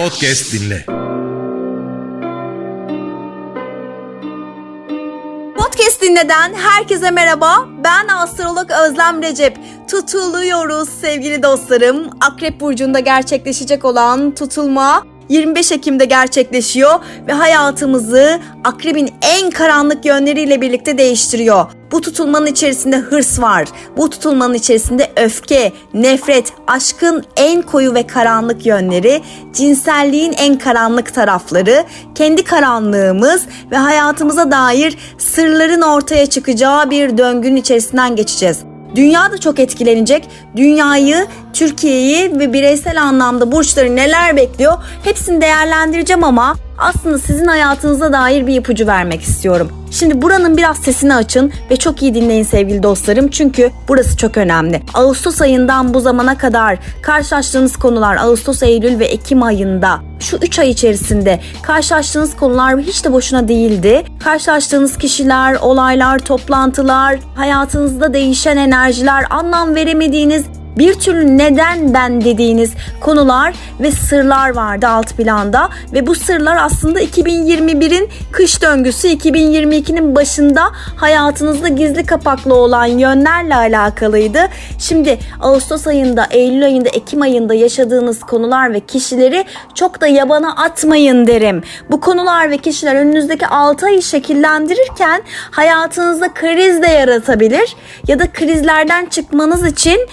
Podcast dinle. Podcast dinleden herkese merhaba. Ben astrolog Özlem Recep. Tutuluyoruz sevgili dostlarım. Akrep Burcu'nda gerçekleşecek olan tutulma 25 Ekim'de gerçekleşiyor ve hayatımızı akrebin en karanlık yönleriyle birlikte değiştiriyor. Bu tutulmanın içerisinde hırs var. Bu tutulmanın içerisinde öfke, nefret, aşkın en koyu ve karanlık yönleri, cinselliğin en karanlık tarafları, kendi karanlığımız ve hayatımıza dair sırların ortaya çıkacağı bir döngünün içerisinden geçeceğiz. Dünya da çok etkilenecek. Dünyayı, Türkiye'yi ve bireysel anlamda burçları neler bekliyor hepsini değerlendireceğim ama aslında sizin hayatınıza dair bir ipucu vermek istiyorum. Şimdi buranın biraz sesini açın ve çok iyi dinleyin sevgili dostlarım çünkü burası çok önemli. Ağustos ayından bu zamana kadar karşılaştığınız konular Ağustos, Eylül ve Ekim ayında şu 3 ay içerisinde karşılaştığınız konular hiç de boşuna değildi. Karşılaştığınız kişiler, olaylar, toplantılar, hayatınızda değişen enerjiler, anlam veremediğiniz bir türlü neden ben dediğiniz konular ve sırlar vardı alt planda ve bu sırlar aslında 2021'in kış döngüsü 2022'nin başında hayatınızda gizli kapaklı olan yönlerle alakalıydı. Şimdi Ağustos ayında, Eylül ayında, Ekim ayında yaşadığınız konular ve kişileri çok da yabana atmayın derim. Bu konular ve kişiler önünüzdeki 6 ayı şekillendirirken hayatınızda kriz de yaratabilir ya da krizlerden çıkmanız için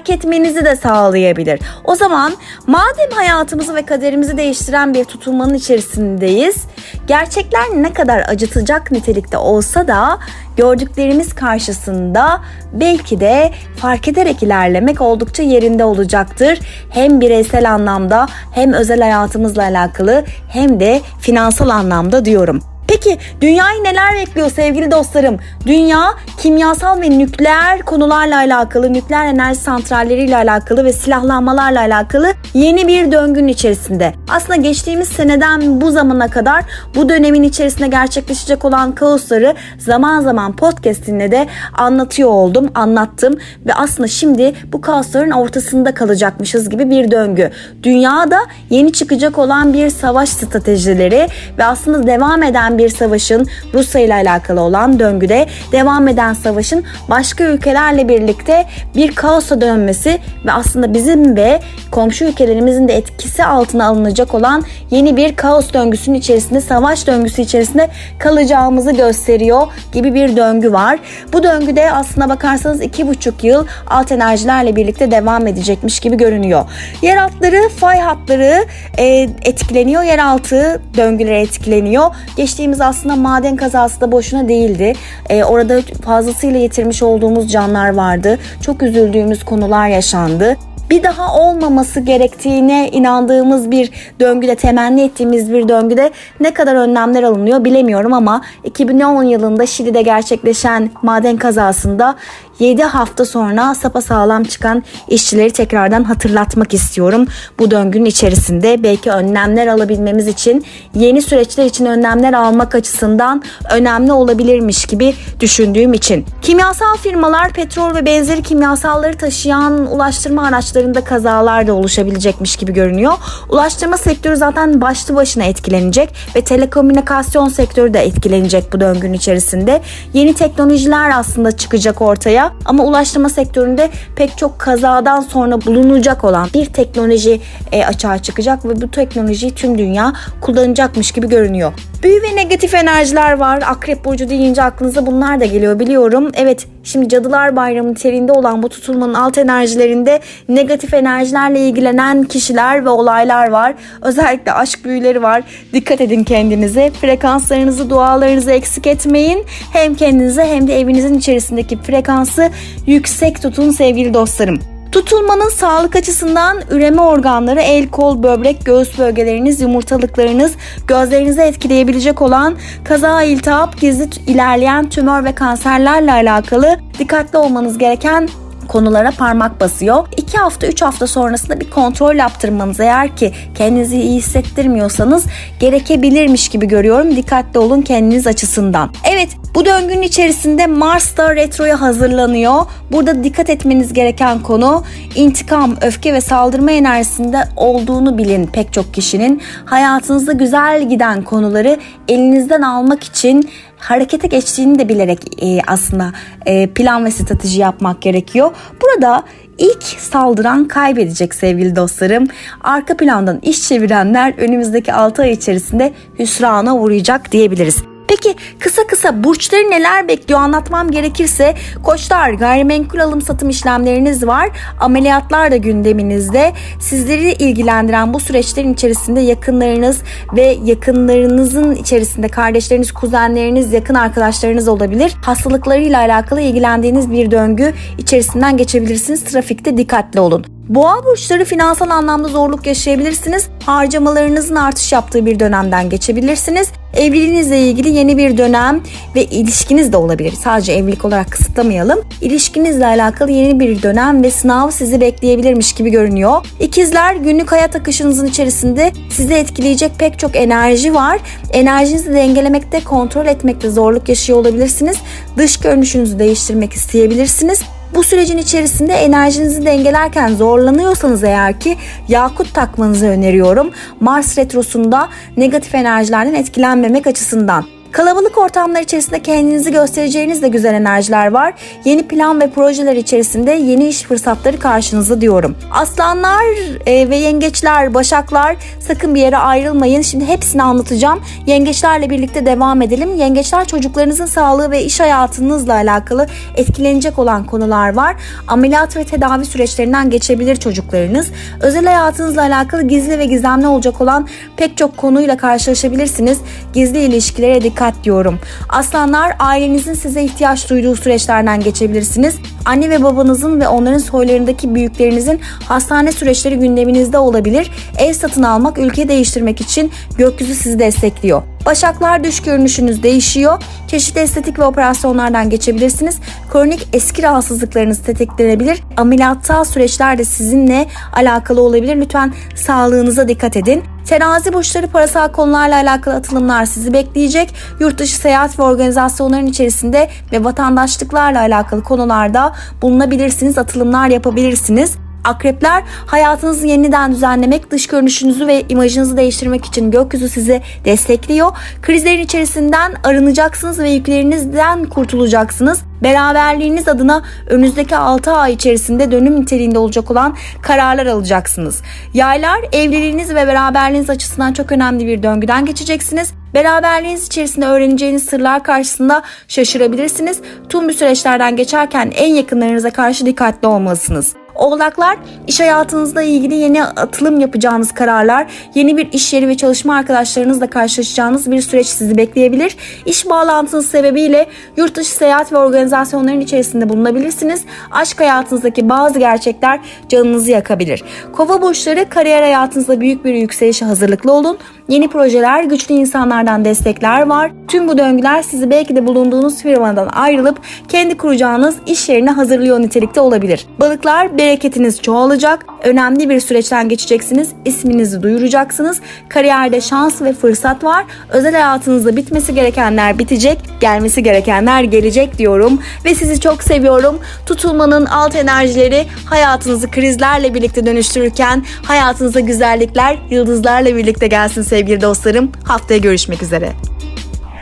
fark etmenizi de sağlayabilir. O zaman madem hayatımızı ve kaderimizi değiştiren bir tutulmanın içerisindeyiz, gerçekler ne kadar acıtacak nitelikte olsa da gördüklerimiz karşısında belki de fark ederek ilerlemek oldukça yerinde olacaktır. Hem bireysel anlamda hem özel hayatımızla alakalı hem de finansal anlamda diyorum. Peki dünyayı neler bekliyor sevgili dostlarım? Dünya kimyasal ve nükleer konularla alakalı, nükleer enerji santralleriyle alakalı ve silahlanmalarla alakalı yeni bir döngünün içerisinde. Aslında geçtiğimiz seneden bu zamana kadar bu dönemin içerisinde gerçekleşecek olan kaosları zaman zaman podcastinle de anlatıyor oldum, anlattım ve aslında şimdi bu kaosların ortasında kalacakmışız gibi bir döngü. Dünyada yeni çıkacak olan bir savaş stratejileri ve aslında devam eden bir savaşın Rusya ile alakalı olan döngüde devam eden savaşın başka ülkelerle birlikte bir kaosa dönmesi ve aslında bizim ve komşu ülkelerimizin de etkisi altına alınacak olan yeni bir kaos döngüsünün içerisinde savaş döngüsü içerisinde kalacağımızı gösteriyor gibi bir döngü var. Bu döngüde aslında bakarsanız iki buçuk yıl alt enerjilerle birlikte devam edecekmiş gibi görünüyor. Yer altları, fay hatları e, etkileniyor. Yeraltı döngüleri etkileniyor. Geçtiğimiz aslında maden kazası da boşuna değildi. E, orada fazlasıyla yitirmiş olduğumuz canlar vardı. Çok üzüldüğümüz konular yaşandı bir daha olmaması gerektiğine inandığımız bir döngüde, temenni ettiğimiz bir döngüde ne kadar önlemler alınıyor bilemiyorum ama 2010 yılında Şili'de gerçekleşen maden kazasında 7 hafta sonra sapasağlam çıkan işçileri tekrardan hatırlatmak istiyorum. Bu döngünün içerisinde belki önlemler alabilmemiz için yeni süreçler için önlemler almak açısından önemli olabilirmiş gibi düşündüğüm için. Kimyasal firmalar petrol ve benzeri kimyasalları taşıyan ulaştırma araçlarında kazalar da oluşabilecekmiş gibi görünüyor. Ulaştırma sektörü zaten başlı başına etkilenecek ve telekomünikasyon sektörü de etkilenecek bu döngünün içerisinde. Yeni teknolojiler aslında çıkacak ortaya ama ulaştırma sektöründe pek çok kazadan sonra bulunacak olan bir teknoloji e, açığa çıkacak ve bu teknolojiyi tüm dünya kullanacakmış gibi görünüyor. Büyü ve negatif enerjiler var. Akrep burcu deyince aklınıza bunlar da geliyor biliyorum. Evet şimdi Cadılar Bayramı niteliğinde olan bu tutulmanın alt enerjilerinde negatif enerjilerle ilgilenen kişiler ve olaylar var. Özellikle aşk büyüleri var. Dikkat edin kendinize. Frekanslarınızı, dualarınızı eksik etmeyin. Hem kendinize hem de evinizin içerisindeki frekansı yüksek tutun sevgili dostlarım. Tutulmanın sağlık açısından üreme organları, el, kol, böbrek, göğüs bölgeleriniz, yumurtalıklarınız, gözlerinizi etkileyebilecek olan kaza, iltihap, gizli ilerleyen tümör ve kanserlerle alakalı dikkatli olmanız gereken konulara parmak basıyor. 2 hafta 3 hafta sonrasında bir kontrol yaptırmanız eğer ki kendinizi iyi hissettirmiyorsanız gerekebilirmiş gibi görüyorum. Dikkatli olun kendiniz açısından. Evet bu döngünün içerisinde Mars da retroya hazırlanıyor. Burada dikkat etmeniz gereken konu intikam, öfke ve saldırma enerjisinde olduğunu bilin pek çok kişinin. Hayatınızda güzel giden konuları elinizden almak için harekete geçtiğini de bilerek e, aslında e, plan ve strateji yapmak gerekiyor. Burada ilk saldıran kaybedecek sevgili dostlarım. Arka plandan iş çevirenler önümüzdeki 6 ay içerisinde hüsrana uğrayacak diyebiliriz. Peki kısa kısa burçları neler bekliyor anlatmam gerekirse koçlar gayrimenkul alım satım işlemleriniz var. Ameliyatlar da gündeminizde. Sizleri ilgilendiren bu süreçlerin içerisinde yakınlarınız ve yakınlarınızın içerisinde kardeşleriniz, kuzenleriniz, yakın arkadaşlarınız olabilir. Hastalıklarıyla alakalı ilgilendiğiniz bir döngü içerisinden geçebilirsiniz. Trafikte dikkatli olun. Boğa burçları finansal anlamda zorluk yaşayabilirsiniz. Harcamalarınızın artış yaptığı bir dönemden geçebilirsiniz. Evliliğinizle ilgili yeni bir dönem ve ilişkiniz de olabilir. Sadece evlilik olarak kısıtlamayalım. İlişkinizle alakalı yeni bir dönem ve sınav sizi bekleyebilirmiş gibi görünüyor. İkizler günlük hayat akışınızın içerisinde sizi etkileyecek pek çok enerji var. Enerjinizi dengelemekte, kontrol etmekte zorluk yaşıyor olabilirsiniz. Dış görünüşünüzü değiştirmek isteyebilirsiniz. Bu sürecin içerisinde enerjinizi dengelerken zorlanıyorsanız eğer ki yakut takmanızı öneriyorum. Mars retrosunda negatif enerjilerden etkilenmemek açısından. Kalabalık ortamlar içerisinde kendinizi göstereceğiniz de güzel enerjiler var. Yeni plan ve projeler içerisinde yeni iş fırsatları karşınızda diyorum. Aslanlar e, ve yengeçler, başaklar sakın bir yere ayrılmayın. Şimdi hepsini anlatacağım. Yengeçlerle birlikte devam edelim. Yengeçler çocuklarınızın sağlığı ve iş hayatınızla alakalı etkilenecek olan konular var. Ameliyat ve tedavi süreçlerinden geçebilir çocuklarınız. Özel hayatınızla alakalı gizli ve gizemli olacak olan pek çok konuyla karşılaşabilirsiniz. Gizli ilişkilere dikkat diyorum. Aslanlar ailenizin size ihtiyaç duyduğu süreçlerden geçebilirsiniz. Anne ve babanızın ve onların soylarındaki büyüklerinizin hastane süreçleri gündeminizde olabilir. Ev satın almak, ülke değiştirmek için gökyüzü sizi destekliyor. Başaklar dış görünüşünüz değişiyor. Çeşitli estetik ve operasyonlardan geçebilirsiniz. Kronik eski rahatsızlıklarınız tetiklenebilir. Ameliyatsal süreçler de sizinle alakalı olabilir. Lütfen sağlığınıza dikkat edin. Terazi burçları parasal konularla alakalı atılımlar sizi bekleyecek. Yurt dışı seyahat ve organizasyonların içerisinde ve vatandaşlıklarla alakalı konularda bulunabilirsiniz, atılımlar yapabilirsiniz. Akrepler hayatınızı yeniden düzenlemek, dış görünüşünüzü ve imajınızı değiştirmek için gökyüzü sizi destekliyor. Krizlerin içerisinden arınacaksınız ve yüklerinizden kurtulacaksınız. Beraberliğiniz adına önünüzdeki 6 ay içerisinde dönüm niteliğinde olacak olan kararlar alacaksınız. Yaylar evliliğiniz ve beraberliğiniz açısından çok önemli bir döngüden geçeceksiniz. Beraberliğiniz içerisinde öğreneceğiniz sırlar karşısında şaşırabilirsiniz. Tüm bu süreçlerden geçerken en yakınlarınıza karşı dikkatli olmalısınız. Oğlaklar iş hayatınızla ilgili yeni atılım yapacağınız kararlar, yeni bir iş yeri ve çalışma arkadaşlarınızla karşılaşacağınız bir süreç sizi bekleyebilir. İş bağlantınız sebebiyle yurt dışı seyahat ve organizasyonların içerisinde bulunabilirsiniz. Aşk hayatınızdaki bazı gerçekler canınızı yakabilir. Kova burçları kariyer hayatınızda büyük bir yükselişe hazırlıklı olun. Yeni projeler, güçlü insanlardan destekler var. Tüm bu döngüler sizi belki de bulunduğunuz firmadan ayrılıp kendi kuracağınız iş yerine hazırlıyor nitelikte olabilir. Balıklar bereketiniz çoğalacak. Önemli bir süreçten geçeceksiniz. İsminizi duyuracaksınız. Kariyerde şans ve fırsat var. Özel hayatınızda bitmesi gerekenler bitecek. Gelmesi gerekenler gelecek diyorum. Ve sizi çok seviyorum. Tutulmanın alt enerjileri hayatınızı krizlerle birlikte dönüştürürken hayatınıza güzellikler yıldızlarla birlikte gelsin sevgili dostlarım. Haftaya görüşmek üzere.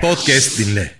Podcast dinle.